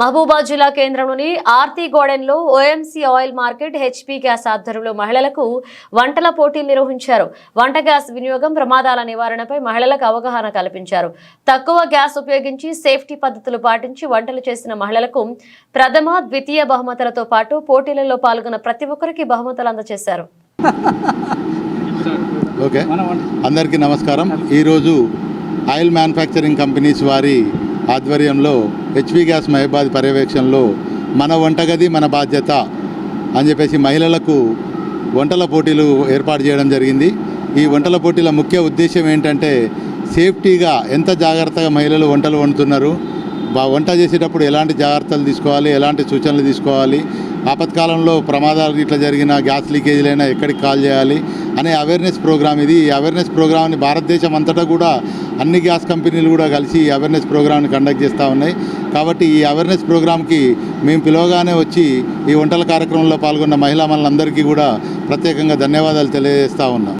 మహబూబాద్ జిల్లా కేంద్రంలోని Aarti గోడెన్లో OMC oil market HP gas ఆధ్వర్యంలో మహిళలకు వంటల పోటీలు నిర్వహించారు. వంట గ్యాస్ వినియోగం ప్రమాదాల నివారణపై మహిళలకు అవగాహన కల్పించారు. తక్కువ గ్యాస్ ఉపయోగించి సేఫ్టీ పద్ధతులు పాటించి వంటలు చేసిన మహిళలకు ప్రథమ ద్వితీయ బహుమతులతో పాటు పోటీలలో పాల్గొన్న ప్రతి ఒక్కరికి బహుమతులు అందజేశారు. ఓకే. అందరికీ నమస్కారం. ఈరోజు ఆయిల్ మ్యానుఫ్యాక్చరింగ్ కంపెనీస్ వారి ఆధ్వర్యంలో హెచ్పి గ్యాస్ మహిబాద్ పర్యవేక్షణలో మన వంటగది మన బాధ్యత అని చెప్పేసి మహిళలకు వంటల పోటీలు ఏర్పాటు చేయడం జరిగింది. ఈ వంటల పోటీల ముఖ్య ఉద్దేశం ఏంటంటే సేఫ్టీగా ఎంత జాగ్రత్తగా మహిళలు వంటలు వండుతున్నారు వంట చేసేటప్పుడు ఎలాంటి జాగ్రత్తలు తీసుకోవాలి ఎలాంటి సూచనలు తీసుకోవాలి ఆపత్కాలంలో ప్రమాదాలు ఇట్లా జరిగిన గ్యాస్ లీకేజీలైనా ఎక్కడికి కాల్ చేయాలి అనే అవేర్నెస్ ప్రోగ్రామ్ ఇది. ఈ అవేర్నెస్ ప్రోగ్రామ్ని భారతదేశం అంతటా కూడా అన్ని గ్యాస్ కంపెనీలు కూడా కలిసి ఈ అవేర్నెస్ ప్రోగ్రామ్ని కండక్ట్ చేస్తూ ఉన్నాయి. కాబట్టి ఈ అవేర్నెస్ ప్రోగ్రామ్కి మేము పిలవగానే వచ్చి ఈ వంటల కార్యక్రమంలో పాల్గొన్న మహిళా మనందరికీ కూడా ప్రత్యేకంగా ధన్యవాదాలు తెలియజేస్తూ ఉన్నాం.